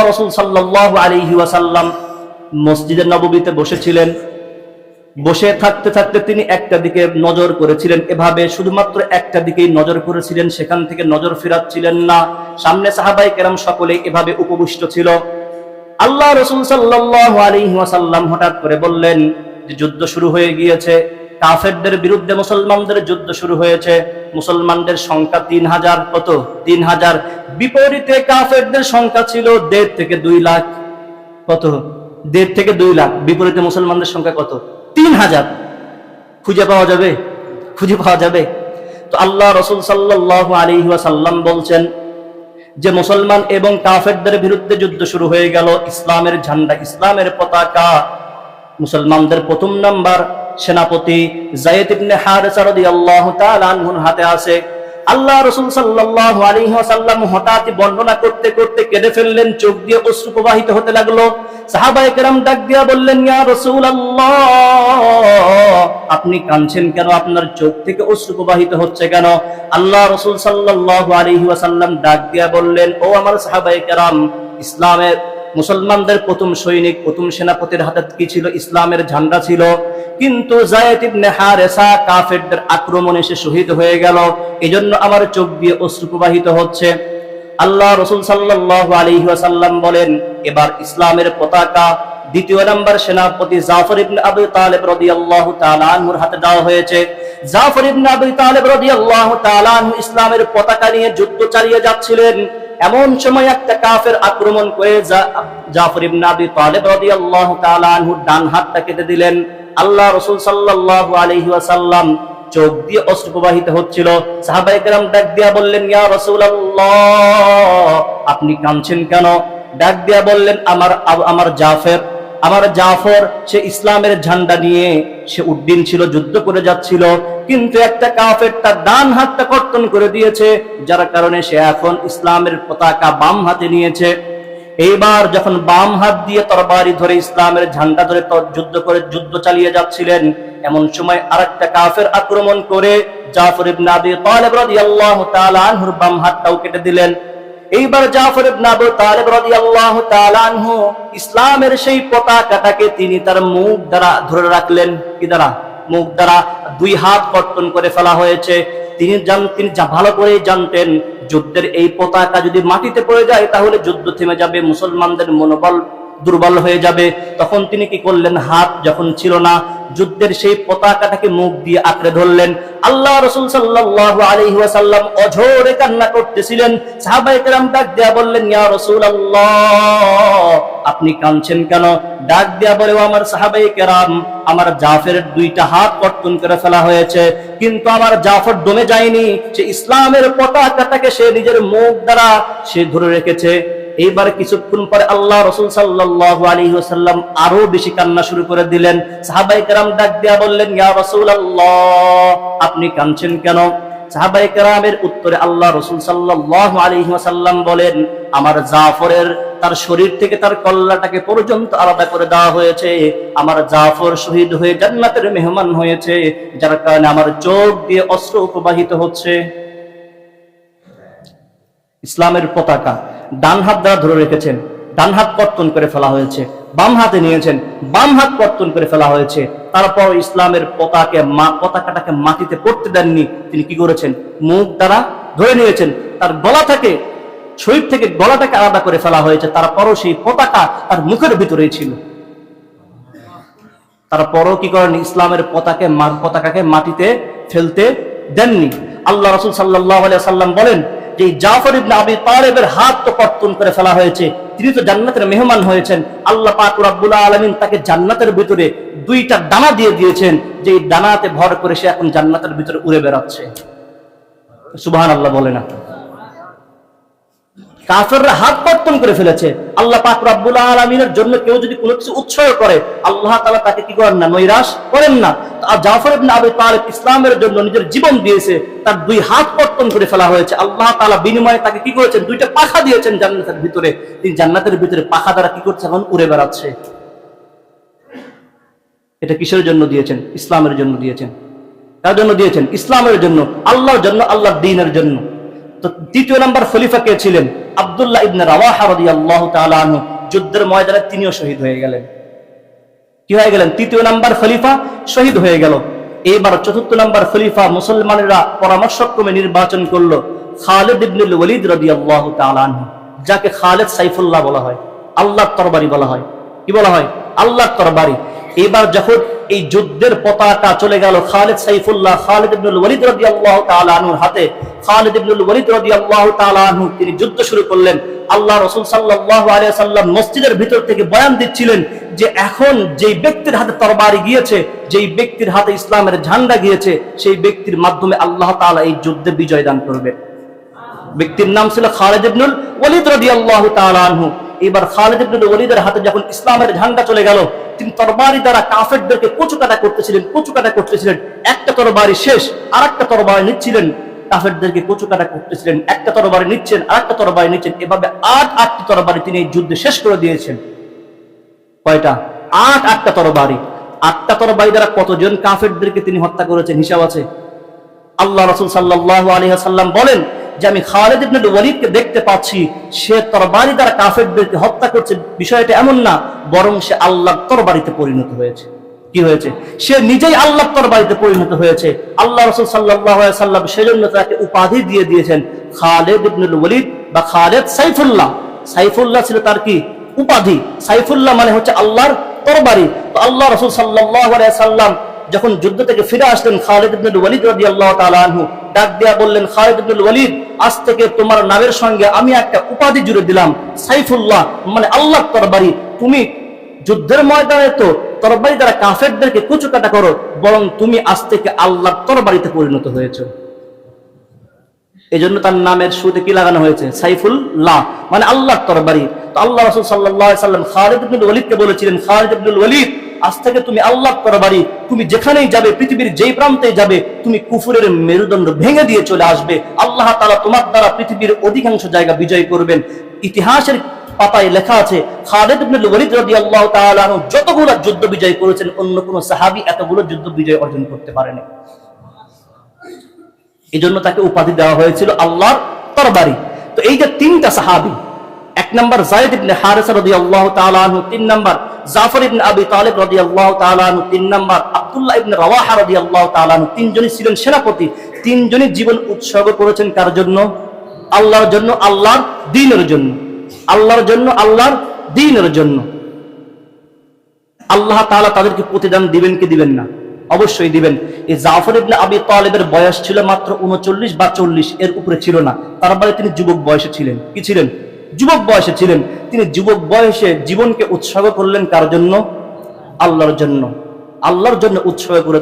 আল্লাহ রসুল সাল্লাহ আলিহি ওয়াসাল্লাম মসজিদের নববীতে বসেছিলেন। বসে থাকতে থাকতে তিনি একটা দিকে নজর করেছিলেন। এভাবে শুধুমাত্র একটা দিকেই নজর করেছিলেন, সেখান থেকে নজর ফেরাচ্ছিলেন না। সামনে সাহাবাই কেরাম সকলে এভাবে উপবিষ্ট ছিল। আল্লাহ রসুল সাল্লাহ আলিহাসাল্লাম হঠাৎ করে বললেন যে, যুদ্ধ শুরু হয়ে গিয়েছে। কাফেরদের বিরুদ্ধে মুসলমানদের যুদ্ধ শুরু হয়েছে। মুসলমানদের সংখ্যা তিন হাজার, কত? তিন হাজার। বিপরীতে কাফেরদের সংখ্যা ছিল দেড় থেকে দুই লাখ। কত? দেড় থেকে দুই লাখ। বিপরীতে মুসলমানদের সংখ্যা কত? তিন হাজার। খুঁজে পাওয়া যাবে? খুঁজে পাওয়া যাবে। তো আল্লাহ রসুল সাল্লাহ আলী সাল্লাম বলছেন যে, মুসলমান এবং কাফেরদের বিরুদ্ধে যুদ্ধ শুরু হয়ে গেল। ইসলামের ঝান্ডা, ইসলামের পতাকা। মুসলমানদের প্রথম নাম্বার। সেনাপতি হাতে আছে। আল্লাহ রাসূল সাল্লাল্লাহু আলাইহি হঠাৎ বর্ণনা করতে করতে কেঁদে ফেললেন, চোখ দিয়ে অশ্রু প্রবাহিত হতে লাগল। সাহাবায়ে কেরাম ডাক দিয়া বললেন, ইয়া রাসূলুল্লাহ, আপনি কাঁদছেন কেন? আপনার চোখ থেকে অশ্রু প্রবাহিত হচ্ছে কেন? আল্লাহ রাসূল সাল্লাল্লাহু আলাইহি ডাক দিয়া বললেন, ও আমার সাহাবায়ে কেরাম, ইসলামের মুসলমানদের প্রথম সৈনিক, প্রথম সেনাপতির হাতে কি ছিল? ইসলামের ঝান্ডা ছিল। কিন্তু জায়েদ ইবনে কাফেরদের আক্রমণে সে শহীদ হয়ে গেল। এজন্য আমার চোখ দিয়ে অশ্রু প্রবাহিত হচ্ছে। আল্লাহ রসুল সাল্লাল্লাহু আলাইহি বলেন, এবার ইসলামের পতাকা দ্বিতীয় নাম্বার সেনাপতি জাফর ইবনে আবু তালেব রাদিয়াল্লাহু তাআলা আনহুর হাতে দেওয়া হয়েছে। জাফর ইবনে আবু তালেব রাদিয়াল্লাহু তাআলা আনহু ইসলামের পতাকা নিয়ে যুদ্ধ চালিয়ে যাচ্ছিলেন। এমন সময় একটা কাফের আক্রমণ করে জাফর ইবনে আবি তালেব রাদিয়াল্লাহু তাআলা আনহু ডান হাতটা কেটে দিলেন। আল্লাহ রসুল সাল্লাল্লাহু আলাইহি ওয়াসাল্লাম চোখ দিয়ে অশ্রু প্রবাহিত হচ্ছিল। সাহাবায়ে ডাক দিয়া বললেন, ইয়া রাসূলুল্লাহ, আপনি কাঁদছেন কেন? ডাক দিয়া বললেন, আমার আমার জাফের, আমার জাফর, সে ইসলামের ঝান্ডা নিয়ে সে উড্ডিন ছিল, যুদ্ধ করে যাচ্ছিল। কিন্তু একটা কাফের তার ডান হাতটা কর্তন করে দিয়েছে, যার কারণে সে এখন ইসলামের পতাকা বাম হাতে নিয়েছে। এইবার যখন বাম হাত দিয়ে তরবারি ধরে ইসলামের ঝান্ডা ধরে যুদ্ধ করে যুদ্ধ চালিয়ে যাচ্ছিলেন, এমন সময় আরেকটা কাফের আক্রমণ করে জাফর ইবনে বাম হাতটাও কেটে দিলেন। এইবার জাফর ইবনে তালেব রাদিয়াল্লাহু তাআলা ইসলামের সেই পতাকাটাকে তিনি তার মুখ দ্বারা ধরে রাখলেন। কি দ্বারা? মুখ দ্বারা দুই হাত কর্তন করে ফেলা হয়েছে। তিনি তিনি ভালো করে জানতেন যুদ্ধের এই পতাকা যদি মাটিতে পড়ে যায় তাহলে যুদ্ধ থেমে যাবে মুসলমানদের মনোবল দুর্বল হয়ে যাবে। তখন তিনি কি করলেন? হাত যখন ছিল না, যুদ্ধের সেই পতাকাটাকে মুখ দিয়ে আঁকড়ে ধরলেন। আল্লাহ রসুল সাল্লাহ আলহি অঝোরে কান্না করতেছিলেন। সাহাবাই কেরাম ডাক দেয়া বললেন, ইয়া রসুল আপনি কাঁদছেন কেন? ডাক দেয়া বলে আমার সাহাবাই কেরাম, আমার জাফের দুইটা হাত কর্তন করে ফেলা হয়েছে, কিন্তু আমার জাফর দমে যায়নি। সে ইসলামের পতাকাটাকে সে নিজের মুখ দ্বারা সে ধরে রেখেছে। এইবার কিছুক্ষণ পরে আল্লাহ রসুল সাল্লাহ আলী ওসাল্লাম আরও বেশি কান্না শুরু করে দিলেন। সাহাবাই কারাম ডাক দিয়া বললেন, ইয়া রসুল আল্লাহ আপনি কাঁদছেন কেন? সাহাবাই কারামের উত্তরে আল্লাহ রসুল সাল্লাহ আলী বলেন, আমার জাফরের, তার শরীর থেকে তার কল্লাটাকে পর্যন্ত আলাদা করে দেওয়া হয়েছে। আমার জাফর শহীদ হয়ে জান্নাতের মেহমান হয়েছে, যার কারণে আমার চোখ দিয়ে অস্ত্র প্রবাহিত হচ্ছে। ইসলামের পতাকা ডান হাত দ্বারা ধরে রেখেছেন, ডান হাত কর্তন করে ফেলা হয়েছে, বাম হাতে নিয়েছেন, বাম হাত কর্তন করে ফেলা হয়েছে। তারপর ইসলামের পতাকে মা, পতাকাটাকে মাটিতে পড়তে দেননি, তিনি কি করেছেন? মুখ দ্বারা ধরে নিয়েছেন। তার গলা থেকে, শরীর থেকে গলাটাকে আলাদা করে ফেলা হয়েছে। তারপরও সেই পতাকা তার মুখের ভিতরেই ছিল। তারপরও কি করেন ইসলামের পতাকে পতাকাকে মাটিতে ফেলতে দেননি। আল্লাহ রসুল সাল্লাহ সাল্লাম বলেন যে জাফর ইবনে আবি তালেবের হাত তো কর্তন করে ফেলা হয়েছে। তিনি তো জান্নাতের মেহমান হয়েছেন। আল্লাহ পাক রাব্বুল আলামিন তাকে জান্নাতের ভিতরে দুইটা দানা দিয়ে দিয়েছেন। যে দানাতে ভর করে সে এখন জান্নাতের ভিতরে উড়ে বেড়াচ্ছে। সুবহানাল্লাহ বলে না। কাফেররা হাত কর্তন করে ফেলেছে। আল্লাহ পাক রাব্বুল আলামিনের জন্য কেউ যদি কোনো কিছু উৎসর্গ করে, আল্লাহ তাআলা তাকে কি করেন না? নৈরাশ করেন না। আর জাফর ইবনে আবি তালিব ইসলামের জন্য নিজের জীবন দিয়েছে, তার দুই হাত কর্তন করে ফেলা হয়েছে। আল্লাহ তাআলা বিনিময়ে তাকে কি করেছেন? দুইটা পাখা দিয়েছেন জান্নাতের ভিতরে। তিনি জান্নাতের ভিতরে পাখা দ্বারা কি করছে? এখন উড়ে বেড়াচ্ছে। এটা কিসের জন্য দিয়েছেন? ইসলামের জন্য দিয়েছেন। কার জন্য দিয়েছেন? ইসলামের জন্য। আল্লাহর জন্য, আল্লাহর দিনের জন্য। তো দ্বিতীয় নাম্বার খলিফা কে ছিলেন? আব্দুল্লাহ ইবনে রাওয়াহা রাদিয়াল্লাহু তাআলা আনহু যুদ্ধের ময়দানে তিনিও শহীদ হয়ে গেলেন। কি হয়ে গেলেন? তৃতীয় নাম্বার খলিফা শহীদ হয়ে গেল। এইবার চতুর্থ নাম্বার খলিফা মুসলমানেরা পরামর্শক্রমে নির্বাচন করল খালেদ ইবনুল ওয়ালিদ রাদিয়াল্লাহু তাআলা আনহু, যাকে খালেদ সাইফুল্লাহ বলা হয়। আল্লাহর তরবারি বলা হয়। কি বলা হয়? আল্লাহর তরবারি। এবার যখন এই যুদ্ধের পতাকা চলে গেল খালেদ সাইফুল্লাহ, খালেদ ইবনুল ওয়ালিদ রাদিয়াল্লাহু তাআলা আনহুর হাতে খালেদ ইবনুল ওয়ালিদ রাদিয়াল্লাহু তাআলা আনহু, তিনি যুদ্ধ শুরু করলেন। আল্লাহ রাসূল সাল্লাল্লাহু আলাইহি সাল্লাম মসজিদের ভিতর থেকে বয়ান দিচ্ছিলেন যে এখন যেই ব্যক্তির হাতে তরবারি গিয়েছে, যেই ব্যক্তির হাতে ইসলামের ঝান্ডা গিয়েছে, সেই ব্যক্তির মাধ্যমে আল্লাহ তাআলা এই যুদ্ধে বিজয় দান করবে। ব্যক্তির নাম ছিল খালেদ ইবনুল ওয়ালিদ রাদিয়াল্লাহু তাআলা আনহু। এবার খালেদ ইবনুল ওয়ালিদের হাতে যখন ইসলামের ঝান্ডা চলে গেল, তিনি তরবারি দ্বারা কাফেরদেরকে কচুকাটা করতেছিলেন কচুকাটা করতেছিলেন। একটা তরবারি শেষ আর একটা তরবারি নিচ্ছিলেন। কাফেরদেরকে কচুকাটা করতেছিলেন। একটা তরবারি নিচ্ছেন আর একটা তরবারি নিচ্ছেন। এভাবে আট, আটটি তরবারি তিনি এই যুদ্ধে শেষ করে দিয়েছেন। কয়টা? আট, আটটা তরবারি। আটটা তরবারি দ্বারা কতজন কাফেরদেরকে তিনি হত্যা করেছেন? হিসাব আছে? আল্লাহ রসুল সাল্লাহ আলহাম বলেন যে, আমি খালেদ ইবনে ওয়ালিদকে দেখতে পাচ্ছি, সে তরবারি দ্বারা কাফেরদেরকে হত্যা করছে। বিষয়টা এমন না, বরং সে আল্লাহ তরবারিতে পরিণত হয়েছে। কি হয়েছে? সে নিজেই আল্লাহ তরবারিতে পরিণত হয়েছে। আল্লাহ রসুল সাল্লাহ সাল্লাম সেজন্য তাকে উপাধি দিয়ে দিয়েছেন খালেদ ইবনুল ওয়ালিদ বা খালেদ সাইফুল্লাহ। সাইফুল্লাহ ছিল তার কি? উপাধি। সাইফুল্লাহ মানে হচ্ছে আল্লাহর তরবারি তো আল্লাহ রসুল সাল্লাহ সাল্লাম যখন যুদ্ধ থেকে ফিরে আসলেন খালিদ ইবনুল ওয়ালিদ রাদিয়াল্লাহু তাআলা আনহু, ডাক দিয়া বললেন, খালেদ ইবনুল ওয়ালিদ, আজ থেকে তোমার নামের সঙ্গে আমি একটা উপাধি জুড়ে দিলাম। সাইফুল্লাহ মানে আল্লাহর তরবারি তুমি যুদ্ধের ময়দানে তো তরবারি দ্বারা কাফেরদেরকে কুচুকাটা করো, বরং তুমি আজ থেকে আল্লাহর তরবারিতে পরিণত হয়েছো। এই জন্য তার নামের শুরুতে কি লাগানো হয়েছে? সাইফুল লা মানে আল্লাহর তরবারি। তো আল্লাহ রসুল সাল্লাহ সাল্লাম খালিদ ইবনুল ওয়ালিদকে বলেছিলেন, খালিদ ইবনুল ওয়ালিদ, আজ থেকে তুমি আল্লাহ তরবারি, তুমি যেখানেই যাবে, পৃথিবীর যেই প্রান্তে যাবে, তুমি কুফুরের মেরুদণ্ড ভেঙে দিয়ে চলে আসবে। আল্লাহ তাআলা তোমার দ্বারা পৃথিবীর অধিকাংশ জায়গা বিজয় করবেন। ইতিহাসের পাতায় লেখা আছে, খালিদ ইবনুল ওয়ালিদ রাদিয়াল্লাহু তাআলা আনহু যতগুলো যুদ্ধ বিজয় করেছেন, অন্য কোন সাহাবী এতগুলো যুদ্ধ বিজয় অর্জন করতে পারেনি। এই জন্য তাকে উপাধি দেওয়া হয়েছিল আল্লাহর তরবারি। তো এই যে তিনটা সাহাবি, এক নম্বর জায়দ ইবনে হারিসা রাদিয়াল্লাহু তাআলা আনহু, তিন নম্বর জাফর ইবনে আবি তালিব রাদিয়াল্লাহু তাআলা আনহু, তিন নম্বর আব্দুল্লাহ ইবনে রাওয়াহা রাদিয়াল্লাহু তাআলা আনহু, তিনজনই ছিলেন সেনাপতি, তিনজনই জীবন উৎসর্গ করেছেন কার জন্য? আল্লাহর জন্য, আল্লাহর দ্বীনের জন্য। আল্লাহর জন্য, আল্লাহর দ্বীনের জন্য। আল্লাহ তাআলা তাদেরকে প্রতিদান দিবেন কি দিবেন না? অবশ্যই দিবেন। এই জাফর ইবনে আবি তালেবের বয়স ছিল মাত্র উনচল্লিশ বা চল্লিশ, এর উপরে ছিল না। তার তারপরে তিনি যুবক বয়সে ছিলেন। কি ছিলেন? যুবক বয়সে ছিলেন। তিনি যুবক বয়সে জীবনকে উৎসর্গ করলেন কার জন্য? আল্লাহর জন্য। আল্লাহর জন্য উৎসর্গ করে